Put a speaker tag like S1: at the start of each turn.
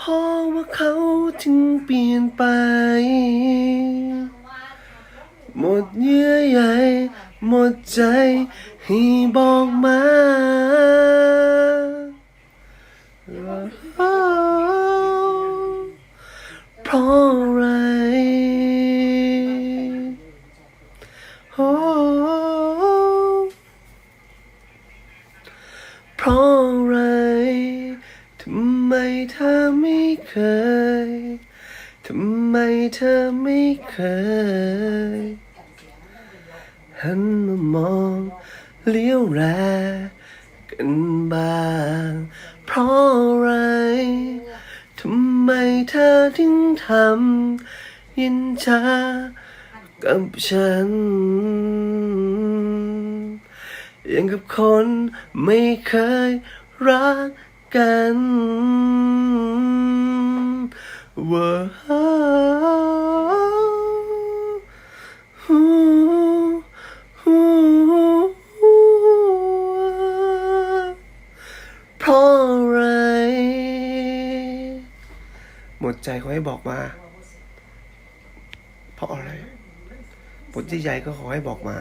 S1: เพราะว่าเขาถึงเปลี่ยนไป หมดเยื่อใยหมดใจให้บอกมาเพราะอะไรโอ้เพราะอะไรำไมเธอไม่เคย ทำไมเธอไม่เคย หันมามองเลี้ยวแรกันบ้าง เพราะอะไร ทำไมเธอถึงทำยินชากับฉันยังกับคนไม่เคยรัก กัน ว่าเพราะอะไร หมดใจเขาให้บอกมา เพราะอะไรหมดที่ใจก็ขอให้บอกมา